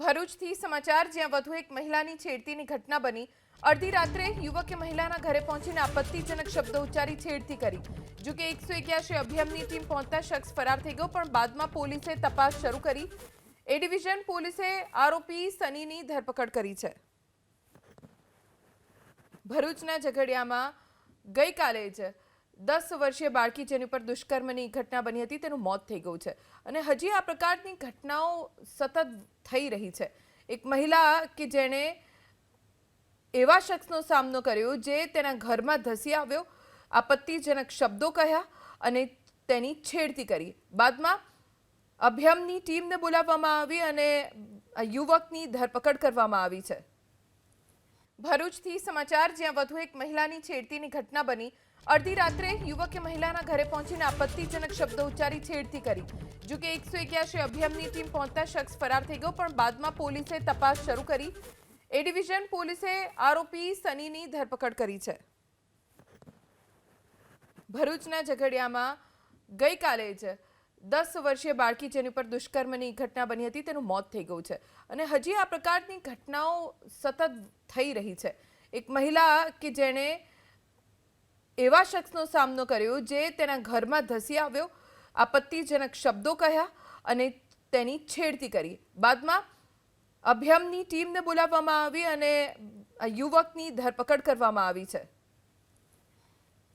ભરૂચથી સમાચાર, જ્યાં વધુ એક મહિલાની છેડતીની ઘટના બની. અડધી રાત્રે યુવકે મહિલાના ઘરે પહોંચીને આપત્તિજનક શબ્દો ઉચ્ચારી છેડતી કરી. જો કે એકસો એક્યાસી અભિયાનની ટીમ પહોંચતા શખ્સ ફરાર થઈ ગયો, પણ બાદમાં પોલીસે તપાસ શરૂ કરી. એ ડિવિઝન પોલીસે આરોપી સનીની ધરપકડ કરી છે. ભરૂચના ઝઘડિયામાં ગઈકાલે જ દસ વર્ષીય બાળકી જેની પર દુષ્કર્મની ઘટના બની હતી, તેનું મોત થઈ ગયું છે. અને હજી આ પ્રકારની ઘટનાઓ સતત થઈ રહી છે. એક મહિલા કે જેણે એવા શખ્સનો સામનો કર્યો જે તેના ઘરમાં ધસી આવ્યો, આપત્તિજનક શબ્દો કહ્યા અને તેની છેડતી કરી. બાદમાં અભિયમની ટીમને બોલાવવામાં આવી અને યુવકની ધરપકડ કરવામાં આવી છે. ભરૂચથી સમાચાર, જ્યાં વધુ એક મહિલાની છેડતીની ઘટના બની. અડધી રાત્રે યુવકે મહિલાના ઘરે પહોંચીને આપત્તિજનક શબ્દો ઉચ્ચારી છેડતી કરી. જો કે એકસો એક્યાસી અભિયાનની ટીમ પહોંચતા શખ્સ ફરાર થઈ ગયો, પણ બાદમાં પોલીસે તપાસ શરૂ કરી. એ ડિવિઝન પોલીસે આરોપી સનીની ધરપકડ કરી છે. ભરૂચના ઝઘડિયામાં ગઈકાલે જ દસ વર્ષીય બાળકી જેની પર દુષ્કર્મની ઘટના બની હતી, તેનું મોત થઈ ગયું છે. અને હજી આ પ્રકારની ઘટનાઓ સતત થઈ રહી છે. એક મહિલા કે જેણે એવા શખ્સનો સામનો કર્યો જે તેના ઘરમાં ધસી આવ્યો, આપત્તિજનક શબ્દો કહ્યા અને તેની છેડતી કરી. બાદમાં અભિયમની ટીમને બોલાવવામાં આવી અને યુવકની ધરપકડ કરવામાં આવી છે.